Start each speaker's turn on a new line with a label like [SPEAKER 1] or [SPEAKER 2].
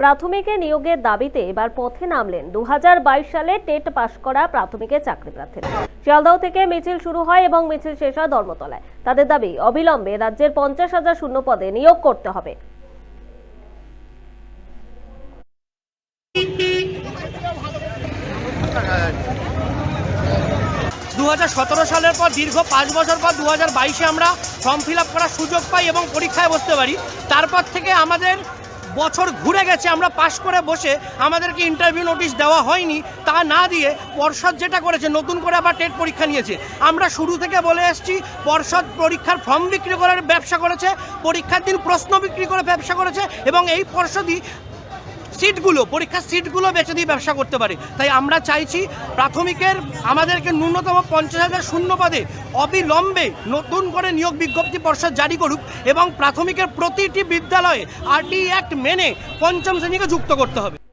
[SPEAKER 1] প্রাথমিকে নিয়োগের দাবিতে এবার পথে নামলেন। দু সালে টেট পাশ করা প্রাথমিকে চাকরি প্রার্থীরা। শিয়ালদহ থেকে মিছিল শুরু হয় এবং মিছিল শেষ হয় ধর্মতলায়। তাদের দাবি, অবিলম্বে রাজ্যের পঞ্চাশ হাজার শূন্য পদে নিয়োগ করতে হবে।
[SPEAKER 2] দুহাজার সতেরো সালের পর দীর্ঘ পাঁচ বছর পর দু হাজার আমরা ফর্ম ফিল করার সুযোগ পাই এবং পরীক্ষায় বসতে পারি। তারপর থেকে আমাদের বছর ঘুরে গেছে, আমরা পাশ করে বসে আমাদেরকে ইন্টারভিউ নোটিশ দেওয়া হয়নি, তা না দিয়ে পর্ষদ যেটা করেছে, নতুন করে আবার টেট পরীক্ষা নিয়েছে। আমরা শুরু থেকে বলে এসেছি, পর্ষদ পরীক্ষার ফর্ম বিক্রি করার ব্যবসা করেছে, পরীক্ষার দিন প্রশ্ন বিক্রি করে ব্যবসা করেছে, এবং এই পর্ষদই সিটগুলো, পরীক্ষার সিটগুলো বেছে দিয়ে ব্যবসা করতে পারে। তাই আমরা চাইছি প্রাথমিকের আমাদেরকে ন্যূনতম পঞ্চাশ হাজার শূন্য পদে অবিলম্বে নতুন করে নিয়োগ বিজ্ঞপ্তি পর্ষদ জারি করুক এবং প্রাথমিকের প্রতিটি বিদ্যালয়ে আরটি অ্যাক্ট মেনে পঞ্চম শ্রেণীকে যুক্ত করতে হবে।